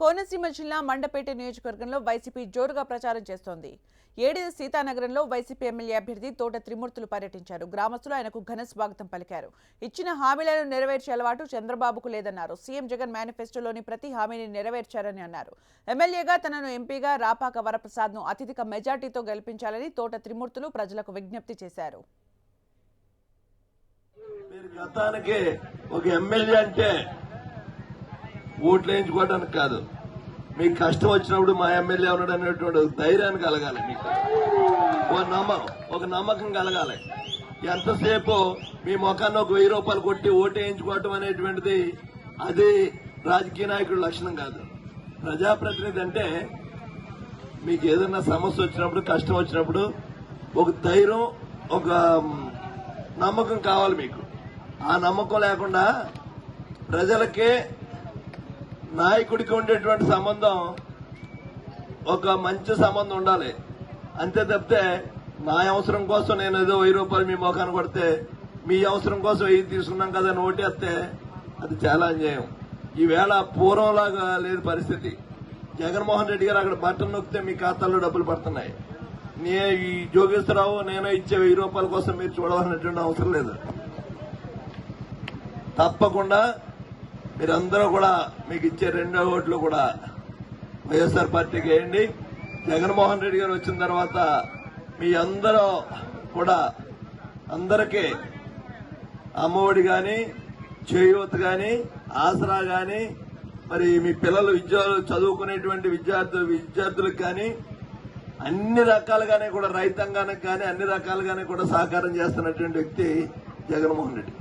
కోనసీమ జిల్లా మండపేట నియోజకవర్గంలో వైసీపీ జోరుగా ప్రచారం చేస్తోంది. ఏడేది సీతానగరంలో వైసీపీ ఎమ్మెల్యే అభ్యర్థి తోట త్రిమూర్తులు పర్యటించారు. గ్రామస్తులు ఆయనకు ఘన స్వాగతం పలికారు. ఇచ్చిన హామీలను నెరవేర్చే అలవాటు చంద్రబాబుకు లేదన్నారు. సీఎం జగన్ మేనిఫెస్టోలోని ప్రతి హామీని నెరవేర్చారని అన్నారు. ఎమ్మెల్యేగా తనను ఎంపీగా రాపాక వరప్రసాద్ను అత్యధిక మెజార్టీతో గెలిపించాలని తోట త్రిమూర్తులు ప్రజలకు విజ్ఞప్తి చేశారు. మీరు గతానికి ఒక ఎమ్మెల్యే అంటే ఓట్లు వేయించుకోవడానికి కాదు. మీకు కష్టం వచ్చినప్పుడు మా ఎమ్మెల్యే ఉన్నాడు అనేటువంటి ధైర్యాన్ని కలగాలి మీకు. ఒక నమ్మకం ఒక నమ్మకం కలగాలి. ఎంతసేపు మీ ముఖాన్ని ఒక వెయ్యి రూపాయలు కొట్టి ఓటు వేయించుకోవటం అనేటువంటిది అది రాజకీయ నాయకుడి లక్షణం కాదు. ప్రజాప్రతినిధి అంటే మీకు ఏదైనా సమస్య వచ్చినప్పుడు కష్టం వచ్చినప్పుడు ఒక ధైర్యం ఒక నమ్మకం కావాలి మీకు. ఆ నమ్మకం లేకుండా ప్రజలకే నాయకుడికి ఉండేటువంటి సంబంధం ఒక మంచి సంబంధం ఉండాలి. అంతే తప్పితే నా అవసరం కోసం నేను ఏదో వెయ్యి రూపాయలు మీ మోకాన్ని కొడితే మీ అవసరం కోసం వెయ్యి తీసుకున్నాం కదా అని ఓటేస్తే అది చాలా అన్యాయం. ఈవేళ పూర్వంలాగా లేదు పరిస్థితి. జగన్మోహన్ రెడ్డి గారు అక్కడ బట్టలు నొక్కితే మీ ఖాతాల్లో డబ్బులు పడుతున్నాయి. నే ఈ జోగేశ్వరరావు నేను ఇచ్చే వెయ్యి రూపాయల కోసం మీరు చూడవలసినటువంటి అవసరం లేదు. తప్పకుండా మీరందరూ కూడా మీకు ఇచ్చే రెండో ఓట్లు కూడా వైఎస్ఆర్ పార్టీకి వేయండి. జగన్మోహన్ రెడ్డి గారు వచ్చిన తర్వాత మీ అందరూ కూడా అందరికీ అమ్మఒడి కానీ చేయూత కానీ ఆసరా కానీ మరి మీ పిల్లలు విద్యాలు చదువుకునేటువంటి విద్యార్థులు విద్యార్థులకు కానీ అన్ని రకాలుగానే కూడా రైతాంగానికి కానీ అన్ని రకాలుగానే కూడా సహకారం చేస్తున్నటువంటి వ్యక్తి జగన్మోహన్ రెడ్డి.